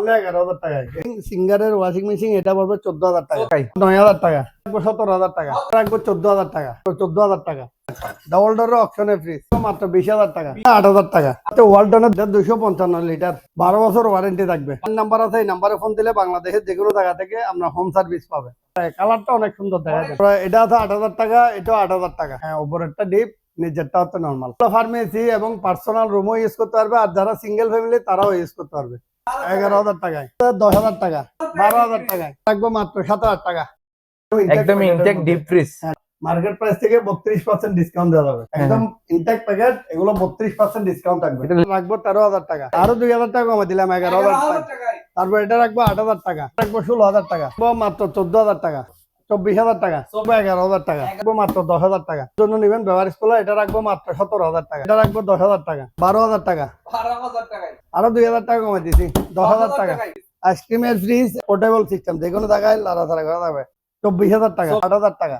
Only এগারো হাজার টাকায় সিঙ্গারের ওয়াশিং মেশিন এটা পড়বে চোদ্দ হাজার টাকা। নয় হাজার টাকা। রাখব সতেরো হাজার টাকা। রাখব চোদ্দ হাজার টাকা। চোদ্দ হাজার টাকা। ডাবল ডোর অপশনে ফ্রিজ মাত্র বিশ হাজার টাকা। আট হাজার টাকা। ওয়ালটনের দুশো পঞ্চান্ন লিটার বারো বছর ওয়ারেন্টি থাকবে। নাম্বার আছে এই নাম্বারে ফোন দিলে বাংলাদেশের যে কোনো জায়গা থেকে আমরা হোম সার্ভিস পাবে। কালারটা অনেক সুন্দর দেখা যায় এটা আছে আট হাজার টাকা এটাও আট হাজার টাকা। হ্যাঁ উপরেরটা ডিপ নিচেরটা হচ্ছে নর্মাল ফার্মেসি এবং পার্সোনাল রুমও ইউজ করতে পারবে। আর যারা সিঙ্গেল ফ্যামিলি তারাও ইউজ করতে পারবে। এগারো হাজার টাকায় দশ হাজার টাকা বারো হাজার টাকায় রাখব মাত্র সাত হাজার টাকা একদম intact deep fridge market price থেকে বত্রিশ পার্সেন্ট ডিসকাউন্ট দেওয়া যাবে একদম ইনটেক প্যাকেট এগুলো বত্রিশ পার্সেন্ট ডিসকাউন্ট থাকবে এটা রাখব তেরো হাজার টাকা আরও দুই হাজার টাকা কমে দিলাম এগারো হাজার টাকা তারপর এটা রাখব আট হাজার টাকা রাখব ষোলো হাজার টাকা মাত্র চোদ্দ হাজার টাকা চব্বিশ হাজার টাকা এগারো হাজার টাকা রাখব মাত্র দশ হাজার টাকা জন্য নিবেন ব্যবহার স্কুলে এটা রাখব মাত্র সতেরো হাজার টাকা এটা রাখব দশ হাজার টাকা বারো হাজার টাকা আরও দুই হাজার টাকা কমে দিছি দশ হাজার টাকা। আইসক্রিমের ফ্রিজ পোর্টেবল সিস্টেম যে কোনো জায়গায় লাড়াচাড়া করা যাবে। চব্বিশ হাজার টাকা আট হাজার টাকা।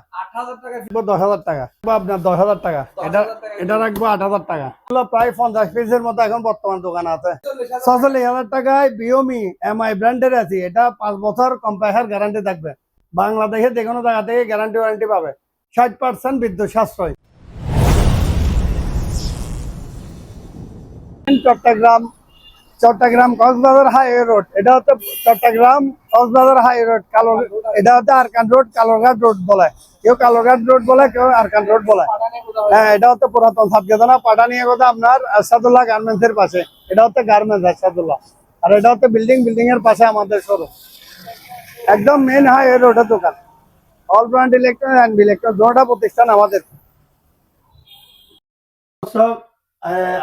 দশ হাজার টাকা আপনার দশ হাজার টাকা। এটা এটা রাখব আট হাজার টাকা। এগুলো প্রায় পঞ্চাশ পিসের মতো এখন বর্তমান দোকানে আছে। ছচল্লিশ হাজার টাকায় বিওমি এমআই ব্র্যান্ডের আছে। এটা পাঁচ বছর কম্পাইহার গ্যারান্টি থাকবে। বাংলাদেশে যে কোনো জায়গা থেকে গ্যারান্টি ওয়ারেন্টি পাবে। ষাট পার্সেন্ট বিদ্যুৎ সাশ্রয়। Chittagong Chittagong Cox's Bazar highway road. এটা হচ্ছে চট্টগ্রাম কক্সবাজার হাইওয়ে রোড, কালো এটা হচ্ছে আরকান রোড কালোরঘাট রোড বলে। কেউ কালোরঘাট রোড বলে, কেউ আরকান রোড বলে। হ্যাঁ এটা হচ্ছে পুরাতন সাতকেতনা পাটানিয়া কথা আপনার আসাদুল্লাহ গার্মেন্টস এর পাশে। এটা হচ্ছে গার্মেন্টস, আসাদুল্লাহ। আর এটা হচ্ছে বিল্ডিং বিল্ডিং এর পাশে আমাদের শোরুম। একদম মেন হাইওয়ে রোডের দোকান। All brand electronic and electronic দুটা প্রতিষ্ঠান আমাদের।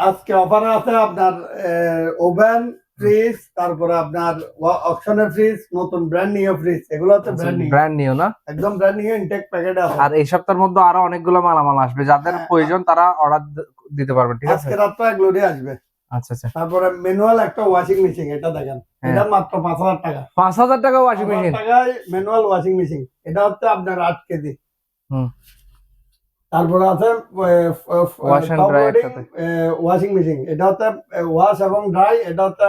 আজকে অফারে আছে আপনার ওভেন ফ্রিজ তারপরে আপনার অপশনের ফ্রিজ নতুন ব্র্যান্ড নিউ ফ্রিজ এগুলো হচ্ছে ব্র্যান্ড নিউ ব্র্যান্ড নিউ না? একদম ব্র্যান্ড নিউ ইনটেক প্যাকেট আছে। আর এই সপ্তাহের মধ্যে আরও অনেকগুলো মালামাল আসবে যাদের হ্যাঁ। প্রয়োজন তারা অর্ডার দিতে পারবেন ঠিক আছে? আজকে এক লোডে আসবে। আচ্ছা আচ্ছা। তারপরে ম্যানুয়াল একটা ওয়াশিং মেশিন এটা দেখেন। হ্যাঁ। এটা মাত্র পাঁচ হাজার টাকা। পাঁচ হাজার টাকা ওয়াশিং মেশিন টাকায় ম্যানুয়াল ওয়াশিং মেশিন এটা হচ্ছে আপনার আট কেজি। হুম। তারপরে আছে। ওয়াশিং মেশিন এটা হচ্ছে ওয়াশ এবং ড্রাই এটা হচ্ছে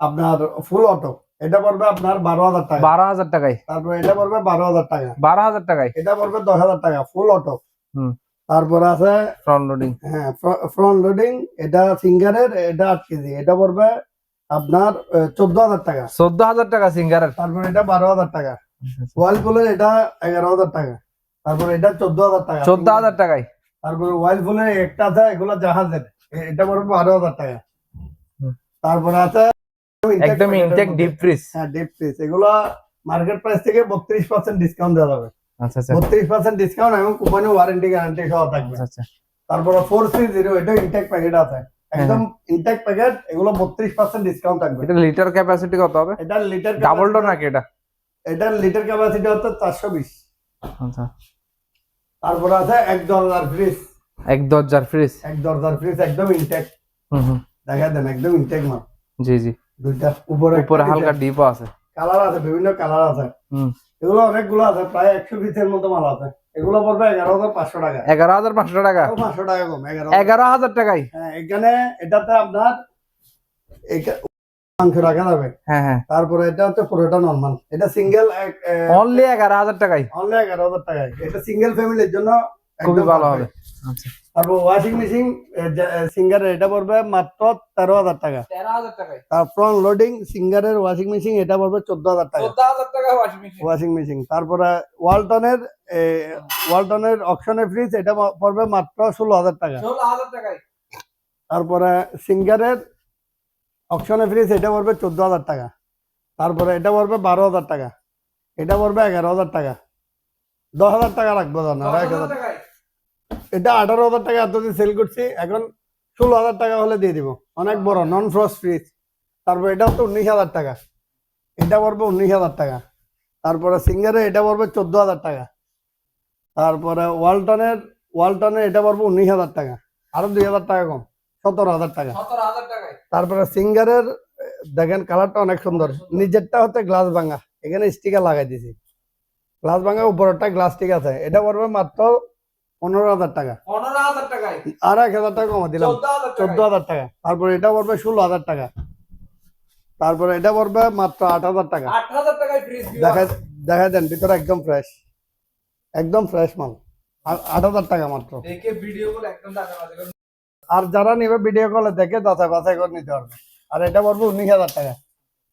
আপনার ফুল অটো এটা পড়বে আপনার বারো হাজার টাকা। বারো হাজার টাকায়? তারপরে এটা পড়বে বারো হাজার টাকা। বারো হাজার টাকায়? এটা পড়বে দশ হাজার টাকা ফুল অটো হুম। তারপরে আছে ফ্রন্ট লোডিং হ্যাঁ ফ্রন্ট লোডিং এটা সিঙ্গারের এটা আট কেজি। এটা পড়বে আপনার চোদ্দ হাজার টাকা। চোদ্দ হাজার টাকা সিঙ্গারের তারপরে এটা বারো হাজার টাকা। ওয়ালপুলের এটা এগারো হাজার টাকা। তারপরে এটা চোদ্দ হাজার টাকা। চোদ্দ হাজার টাকায়? তারপরে ওয়ালপুলের একটা আছে এগুলো জাহাজের। এটা পড়বে বারো হাজার টাকা। তারপরে আছে একদম ইনটেক ডিপ ফ্রিজ হ্যাঁ ডিপ ফ্রিজ এগুলো মার্কেট প্রাইস থেকে বত্রিশ পার্সেন্ট ডিসকাউন্ট দেওয়া যাবে। আচ্ছা আচ্ছা। বত্রিশ পার্সেন্ট ডিসকাউন্ট এবং কোম্পানি ওয়ারেন্টি গ্যারান্টি সহ থাকবে। আচ্ছা তারপরে ফোর সি জিরো এটা ইনটেক প্যাকেট আছে। একদম ইনটেক প্যাকেট এগুলো বত্রিশ পার্সেন্ট ডিসকাউন্ট থাকবে। এটা লিটার ক্যাপাসিটি কত হবে? এটা লিটার ডাবল ডোর নাকি এটা? এটা লিটার ক্যাপাসিটি হচ্ছে চারশো বিশ। আচ্ছা। তারপরে আছে এক দরজার ফ্রিজ এক দরজার ফ্রিজ এক দরজার ফ্রিজ একদম ইনটেক হুম দেখা দেন একদম ইনটেক মাল। জি জি। দুইটা উপরে উপরে হালকা ডিপও আছে। কালার আছে বিভিন্ন কালার আছে। হুম। এগুলো অনেকগুলো আছে প্রায় একশো পিসের মতো মাল আছে। এগুলো পড়বে এগারো হাজার পাঁচশো টাকা। এগারো হাজার পাঁচশো টাকা? পাঁচশো টাকা কম এগারো এগারো হাজার টাকায়? হ্যাঁ এখানে এটাতে আপনার মাংস রাখা যাবে। হ্যাঁ হ্যাঁ। তারপরে এটা হচ্ছে পুরোটা নর্মাল এটা সিঙ্গেল অনলি এগারো হাজার টাকায়। অনলি এগারো হাজার টাকায়। এটা সিঙ্গেল ফ্যামিলির জন্য খুবই ভালো হবে। আচ্ছা। তারপর ওয়াশিং মেশিন সিঙ্গার এটা পড়বে মাত্র তেরো হাজার টাকা। তেরো হাজার টাকায়। তার ফ্রন্ট লোডিং সিঙ্গারের ওয়াশিং মেশিন এটা পড়বে চোদ্দ হাজার টাকা। ওয়াশিং মেশিন তারপরে ওয়ালটনের ওয়ালটনের অপশনের ফ্রিজ এটা পড়বে মাত্র ষোলো হাজার টাকা। ষোলো হাজার টাকায়। তারপরে সিঙ্গারের অপশনের ফ্রিজ এটা পড়বে চোদ্দ হাজার টাকা। তারপরে এটা পড়বে বারো হাজার টাকা। এটা পড়বে এগারো হাজার টাকা। দশ হাজার টাকা রাখব না এক হাজার এটা আঠারো হাজার টাকা এতদিন সেল করছি এখন ষোলো হাজার টাকা হলে দিয়ে দিব। অনেক বড় নন ফ্রস্ট ফ্রিজ তারপর এটা হচ্ছে উনিশ হাজার টাকা। এটা পড়বে উনিশ হাজার টাকা। তারপরে সিঙ্গারে এটা পড়বে চোদ্দ হাজার টাকা। তারপরে ওয়ালটনের ওয়ালটনের এটা পড়বে উনিশ হাজার টাকা। আরও দুই হাজার টাকা কম সতেরো হাজার টাকা তারপরে সিঙ্গারের দেখেন কালারটা অনেক সুন্দর। নিজেরটা হচ্ছে গ্লাস ভাঙা। এখানে স্টিকার লাগাই দিছি। গ্লাস ভাঙা উপরেরটা গ্লাস ঠিক আছে। এটা পড়বে মাত্র পনেরো হাজার টাকা। আর এক হাজার টাকা কমা দিলাম। চোদ্দ হাজার টাকা। তারপরে এটা পড়বে ষোলো হাজার টাকা। তারপরে এটা পড়বে মাত্র আট হাজার টাকা। দেখা দেখা দেন ভিতরে একদম ফ্রেশ একদম ফ্রেশ মাল। আট হাজার টাকা মাত্র। ভিডিও একদম আর যারা নেবে ভিডিও কলে দেখে যাচাই বাছাই করে নিতে পারবে। আর এটা পড়বে উনিশ হাজার টাকা।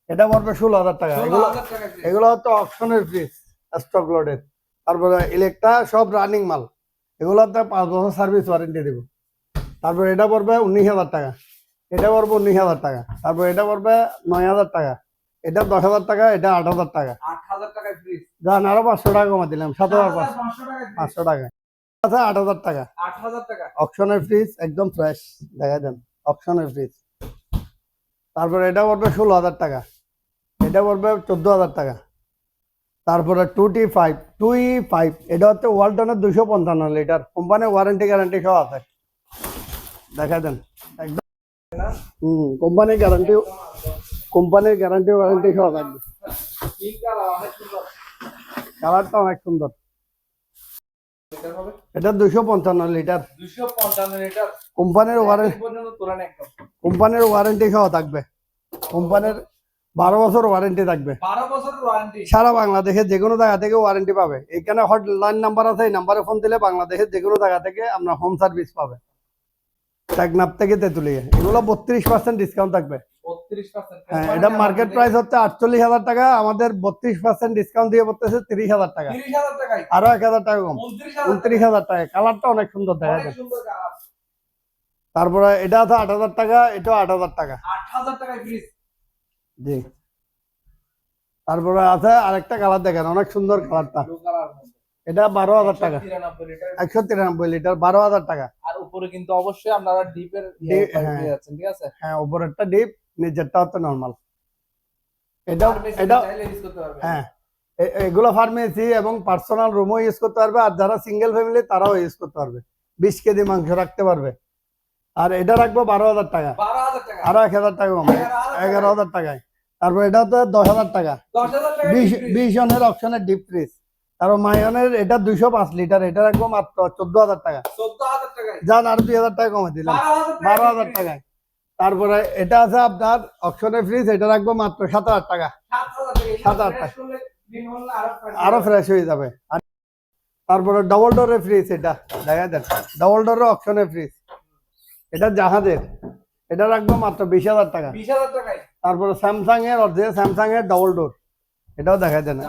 এটা পড়বে ষোলো হাজার টাকা। এগুলো এগুলো হচ্ছে অপশনের ফ্রিজ স্টক লোডের তারপরে ইলেকট্রা সব রানিং মাল। এগুলো এগুলোতে পাঁচ বছর সার্ভিস ওয়ারেন্টি দেবো। তারপর এটা পড়বে উনিশ হাজার টাকা। এটা পড়বে উনিশ হাজার টাকা। তারপর এটা পড়বে নয় হাজার টাকা। এটা দশ হাজার টাকা এটা আট হাজার টাকা। যান আরও পাঁচশো টাকা কমা দিলাম সাত হাজার পাঁচশো টাকা। আচ্ছা আট হাজার টাকা। আট হাজার টাকা। অপশনের ফ্রিজ একদম ফ্রেশ দেখা দেন। অপশনের ফ্রিজ তারপরে এটা পড়বে ষোলো হাজার টাকা। এটা পড়বে চোদ্দ হাজার টাকা। তারপরে two T five two E five এটা হচ্ছে ওয়ালটনের দুশো পঞ্চান্ন লিটার কোম্পানির ওয়ারেন্টি গ্যারান্টি সহ আছে। দেখা দেন। একদম। হুম কোম্পানির গ্যারান্টি কোম্পানির গ্যারান্টি ওয়ারেন্টি সহ থাকবে কালারটা অনেক সুন্দর। এটা দুশো পঞ্চান্ন লিটার। দুশো পঞ্চান্ন লিটার? কোম্পানির ওয়ারেন্টি কোম্পানির ওয়ারেন্টি সহ থাকবে। কোম্পানির বারো বছর ওয়ারেন্টি থাকবে। বারো বছরের ওয়ারেন্টি সারা বাংলাদেশে যে কোনো জায়গা থেকে ওয়ারেন্টি পাবে। এখানে হটলাইন নাম্বার আছে এই নাম্বারে ফোন দিলে বাংলাদেশের যে কোনো জায়গা থেকে আমরা হোম সার্ভিস পাবে। টেকনাপ থেকে তেঁতুলিয়ে। এগুলো বত্রিশ পার্সেন্ট ডিসকাউন্ট থাকবে। হ্যাঁ এটা মার্কেট প্রাইস হচ্ছে আটচল্লিশ হাজার টাকা আমাদের বত্রিশ পার্সেন্ট ডিসকাউন্ট দিয়ে পড়তেছে তিরিশ হাজার টাকা। আরও এক হাজার টাকা কম। উনত্রিশ হাজার টাকা কালারটা অনেক সুন্দর দেখা যায় তারপরে এটা আছে আট হাজার টাকা এটাও আট হাজার টাকা। জি। তারপরে আছে আরেকটা কালার দেখেন অনেক সুন্দর কালারটা। এটা বারো হাজার টাকা। একশো তিরানব্বই লিটার। বারো হাজার টাকা। আর উপরে কিন্তু অবশ্যই আপনারা ডিপের হ্যাঁ। ঠিক আছে? হ্যাঁ উপরেরটা ডিপ নিচেরটা হচ্ছে নর্মাল এটা Pharmacy এটা চাইলে use করতে পারবেন। হ্যাঁ। এগুলো ফার্মেসি এবং পার্সোনাল রুমও ইউজ করতে পারবে আর যারা সিঙ্গেল ফ্যামিলি তারাও ইউজ করতে পারবে। বিশ কেজি মাংস রাখতে পারবে। আর এটা রাখব বারো হাজার টাকা। আরও এক হাজার টাকা কম এগারো হাজার টাকায়। তারপর এটা হচ্ছে দশ হাজার টাকা। বিশ জনের অপশনের ডিপ ফ্রিজ তারপর মাইনের এটা দুইশো পাঁচ লিটার। এটা রাখব মাত্র চোদ্দ হাজার টাকা। যান আর দুই হাজার টাকা কমে দিলাম। বারো হাজার টাকায়। তারপরে এটা আছে আপনার অপশনের ফ্রিজ এটা রাখব মাত্র সাত হাজার টাকা। সাত হাজার টাকা। আরও ফ্রেশ হয়ে যাবে। তারপরে ডবল ডোরের ফ্রিজ এটা দেখা যান ডবল ডোরের অপশনের ফ্রিজ এটা জাহাজের। এটা রাখব মাত্র বিশ হাজার টাকা। তারপরে স্যামসাং এর অর্ধেক স্যামসাং এর ডবল ডোর এটাও দেখা যায় না।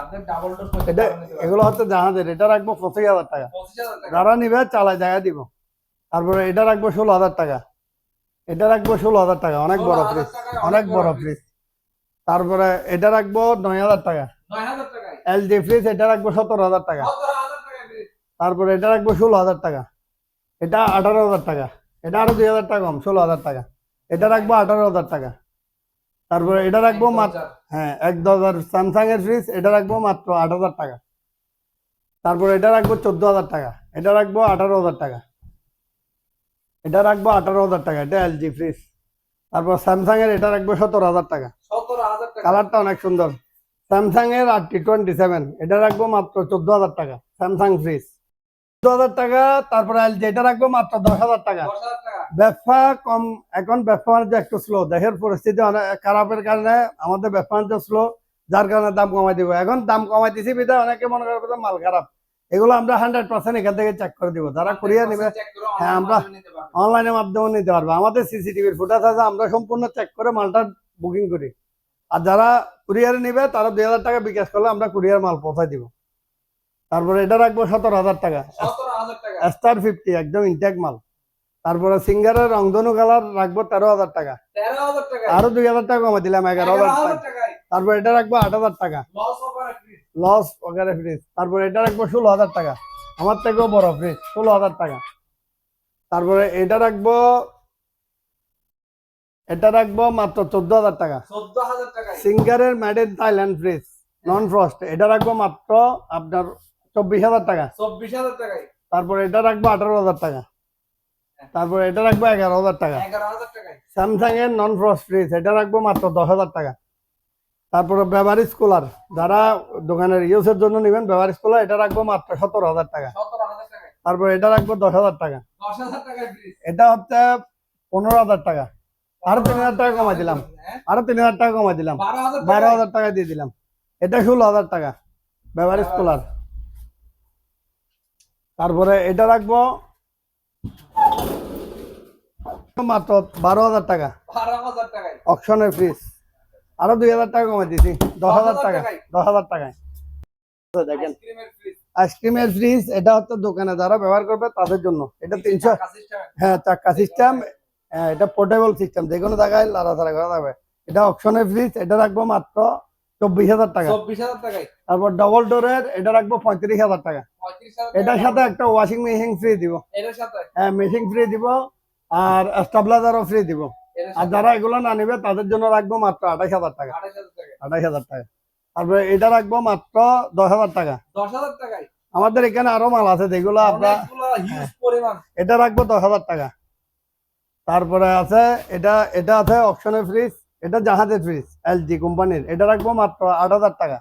এটা এগুলো হচ্ছে জাহাজের। এটা রাখব পঁচিশ হাজার টাকা। যারা নিবে চালায় জায়গা দিব। তারপরে এটা রাখব ষোলো হাজার টাকা। এটা রাখব ষোলো হাজার টাকা অনেক বড় ফ্রিজ অনেক বড় ফ্রিজ তারপরে এটা রাখব নয় হাজার টাকা টাকায়? এলজি ফ্রিজ এটা রাখব সতেরো হাজার টাকা তারপরে এটা রাখব ষোলো হাজার টাকা। এটা আঠারো হাজার টাকা। এটা আরও দুই হাজার টাকা কম ষোলো হাজার টাকা। এটা রাখব আঠারো হাজার টাকা। তারপরে এটা রাখব মাত্র হ্যাঁ এক হাজার স্যামসাং এর ফ্রিজ এটা রাখব মাত্র আট হাজার টাকা। তারপর এটা রাখব চোদ্দ হাজার টাকা। এটা রাখব আঠারো হাজার টাকা। এটা রাখব আঠারো হাজার টাকা এটা এলজি ফ্রিজ তারপর স্যামসাং এর এটা রাখব সতেরো হাজার টাকা। কালারটা অনেক সুন্দর। স্যামসাং এর আর টি টোয়েন্টি সেভেন এটা রাখব মাত্র চোদ্দ হাজার টাকা স্যামসাং ফ্রিজ চোদ্দ হাজার টাকা তারপরে এলজি এটা রাখব মাত্র দশ হাজার টাকা। ব্যবসা কম এখন ব্যবসা বাণিজ্য একটু স্লো দেশের পরিস্থিতি অনেক খারাপের কারণে আমাদের ব্যবসা বাণিজ্য স্লো যার কারণে দাম কমাই দিব। এখন দাম কমাই দিছি বিধায় অনেকে মনে করবে মাল খারাপ। এগুলো আমরা হান্ড্রেড পার্সেন্ট এখান থেকে চেক করে দিব। যারা কুরিয়ার নিবে হ্যাঁ, আমরা- অনলাইনের মাধ্যমে নিতে পারবে। আমাদের সিসিটিভির ফুটেজ আছে আমরা সম্পূর্ণ চেক করে মালটা বুকিং করি। আর যারা কুরিয়ারে নিবে তারা দুই হাজার টাকা বিকাশ করলে আমরা কুরিয়ার মাল পৌঁছাই দিব। তারপরে এটা রাখব সতেরো হাজার টাকা। স্টার ফিফটি একদম ইনটেক মাল। তারপরে সিঙ্গারের রংধনু কালার রাখব তেরো হাজার টাকা। তেরো আরও দুই হাজার টাকা কমে দিলাম এগারো হাজার টাকা তারপর এটা রাখব আট হাজার টাকা। লস ওখানে ফ্রিজ তারপরে এটা রাখব ষোলো হাজার টাকা। আমার থেকেও বড় ফ্রিজ ষোলো হাজার টাকা। তারপরে এটা রাখব এটা রাখব মাত্র চোদ্দ হাজার টাকা। সিঙ্গারের made in Thailand fridge non frost এটা রাখব মাত্র আপনার চব্বিশ হাজার টাকা। চব্বিশ হাজার টাকায়। তারপরে এটা রাখব আঠারো হাজার টাকা। তারপরে এটা রাখব এগারো হাজার টাকা। স্যামসাং এর নন ফ্রস্ট ফ্রিজ এটা রাখব মাত্র দশ হাজার টাকা। তারপরে বেভারিজ কুলার যারা দোকানের ইউজের জন্য নেবেন বেভারিজ কুলার এটা রাখব মাত্র সতেরো হাজার টাকা। তারপরে এটা রাখব দশ হাজার টাকা। এটা হচ্ছে পনেরো হাজার টাকা। আরও তিন হাজার টাকা কমাই দিলাম। হ্যাঁ? আরও তিন হাজার টাকা কমাই দিলাম। বারো হাজার টাকা। দিয়ে দিলাম। এটা ষোলো হাজার টাকা বেভারেজ কুলার তারপরে এটা রাখব মাত্র বারো হাজার টাকা। অকশনের ফ্রিজ আরও দুই হাজার টাকা কমাই দিছি। দশ হাজার টাকা দশ হাজার টাকায়। দেখেন আইসক্রিমের ফ্রিজ, এটা হচ্ছে দোকানে যারা ব্যবহার করবে তাদের জন্য। এটা তিনশো হ্যাঁ চাক্কা সিস্টেম এটা পোর্টেবল সিস্টেম যে কোনো জায়গায় লাড়াচাড়া করা যাবে। এটা অপশনের ফ্রিজ এটা রাখব মাত্র চব্বিশ হাজার টাকা। চব্বিশ হাজার টাকায়, তারপর ডবল ডোরের এটা রাখব পঁয়ত্রিশ হাজার টাকা। এটার সাথে একটা ওয়াশিং মেশিন ফ্রি দিব। এটার সাথে, হ্যাঁ মেশিন ফ্রি দিব। আর স্টাবলাইজারও ফ্রি দিব। আর যারা এগুলো না নেবে তাদের জন্য রাখব মাত্র আঠাশ হাজার টাকা আঠাশ হাজার টাকা তারপরে এটা রাখব মাত্র দশ হাজার টাকা দশ হাজার টাকায়। আমাদের এখানে আরও মাল আছে যেগুলো। এটা রাখব দশ হাজার টাকা তারপরে আছে এটা এটা আছে অপশনের ফ্রিজ এটা জাহাজের ফ্রিজ এলজি কোম্পানির এটা রাখব মাত্র আট হাজার টাকা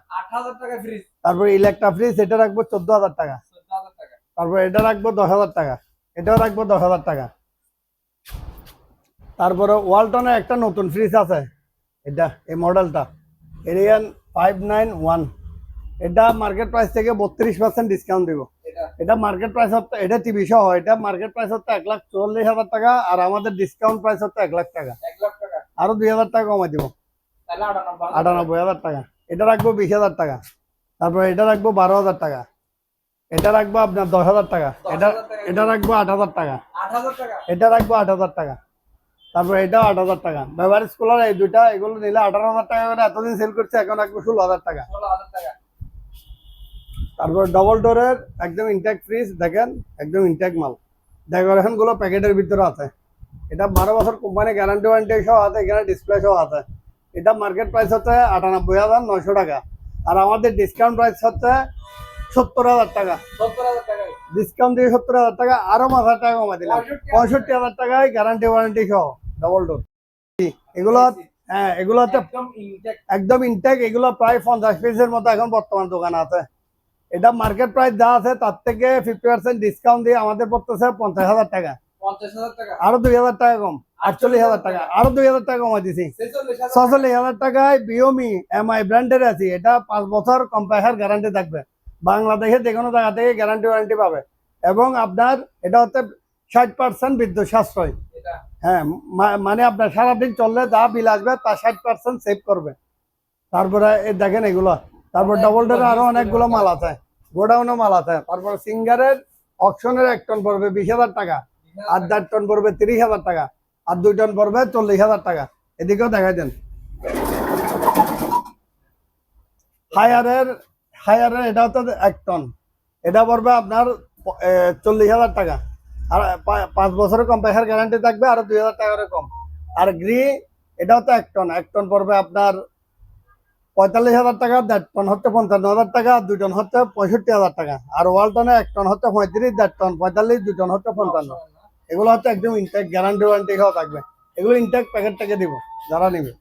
তারপরে ইলেকট্রা ফ্রিজ এটা রাখব টাকা চোদ্দ হাজার টাকা। তারপরে এটা রাখব দশ হাজার টাকা এটাও রাখব দশ হাজার টাকা তারপরে ওয়ালটনের একটা নতুন ফ্রিজ আছে। এটা এই মডেলটা এরিয়ান ফাইভ নাইন ওয়ান এটা মার্কেট প্রাইস থেকে বত্রিশ পার্সেন্ট ডিসকাউন্ট দিব। এটা। মার্কেট প্রাইস হচ্ছে এটা টিভি সহ এটা মার্কেট প্রাইস হচ্ছে এক লাখ চল্লিশ হাজার টাকা আর আমাদের ডিসকাউন্ট প্রাইস হচ্ছে এক লাখ টাকা। আরও দুই হাজার টাকা কমাই দিব। আটানব্বই হাজার টাকা। এটা রাখব বিশ হাজার টাকা। তারপরে এটা রাখব বারো হাজার টাকা। এটা রাখব আপনার দশ হাজার টাকা। এটা এটা রাখব আট হাজার টাকা। এটা রাখব আট হাজার টাকা। তারপরে এটাও আট হাজার টাকা। ব্যবহার স্কুলার এই দুইটা এগুলো নিলে আঠারো হাজার টাকা করে এতদিন সেল করছে এখন রাখব ষোলো হাজার টাকা। তারপর ডবল ডোরের একদম ইনট্যাক্ট ফ্রিজ দেখেন একদম ইনট্যাক্ট মাল। ডেকোরেশনগুলো প্যাকেটের ভিতরে আছে। এটা বারো বছর কোম্পানি গ্যারান্টি ওয়ারেন্টি সহ আছে এখানে ডিসপ্লে সহ আছে। এটা মার্কেট প্রাইস হচ্ছে আটানব্বই হাজার নয়শো টাকা। আর আমাদের ডিসকাউন্ট প্রাইস হচ্ছে সত্তর হাজার টাকা। ডিসকাউন্ট দিয়ে সত্তর হাজার টাকা, আরও পাঁচ হাজার টাকা কমা দিলাম পঁয়ষট্টি হাজার টাকায় গ্যারান্টি ওয়ারেন্টি সহ ডবল ডোর এগুলো হ্যাঁ এগুলো একদম। ইনটেক এগুলো প্রায় পঞ্চাশ পিসের মতো এখন বর্তমান দোকানে আছে এটা মার্কেট প্রাইস যা আছে, তার থেকে ফিফটি পার্সেন্ট ডিসকাউন্ট দিয়ে আমাদের পড়তেছে পঞ্চাশ হাজার টাকা। আরও দুই হাজার টাকা কম, আটচল্লিশ হাজার টাকা, আরও দুই হাজার টাকা কমাই দিছি ছেচল্লিশ হাজার টাকায় বিওমি এমআই ব্র্যান্ডের আছে, এটা পাঁচ বছর কম্পায়ার গ্যারান্টি থাকবে বাংলাদেশে যে কোনো জায়গা থেকে গ্যারান্টি ওয়ারেন্টি পাবে। এবং আপনার এটা হচ্ছে ষাট পার্সেন্ট বিদ্যুৎ সাশ্রয়। হ্যাঁ মানে আপনার সারাদিন চললে যা বিল আসবে তা ষাট পার্সেন্ট সেভ করবে। তারপরে দেখেন এগুলো। তারপর ডবল ডোরে আরও অনেকগুলো মাল আছে। গোডাউনও মাল আছে। তারপর সিঙ্গারের অকশনের এক টন পড়বে বিশ হাজার টাকা। আর চার টন পড়বে তিরিশ হাজার টাকা। আর দুই টন পড়বে চল্লিশ হাজার টাকা। এদিকেও দেখাই দেন। হায়ারের হায়ারের এটা হচ্ছে এক টন এটা পড়বে আপনার চল্লিশ হাজার টাকা। আর পাঁচ বছরের কম্প্রেসার গ্যারান্টি থাকবে, আর দুই হাজার টাকা করে কম। আর গ্রি এটা হচ্ছে এক টন এক টন পড়বে আপনার পঁয়তাল্লিশ হাজার টাকা, দেড় টন হচ্ছে পঞ্চান্ন হাজার টাকা দুই টন হচ্ছে পঁয়ষট্টি হাজার টাকা। আর ওয়ালটনে এক টন হচ্ছে পঁয়ত্রিশ, দেড় টন পঁয়তাল্লিশ, দুই টন হচ্ছে পঞ্চান্ন। এগুলো হচ্ছে একদম ইনটেক গ্যারান্টি ওয়ারেন্টি সহ থাকবে। এগুলো ইনটেক প্যাকেট থেকে দিব, যারা নিবে।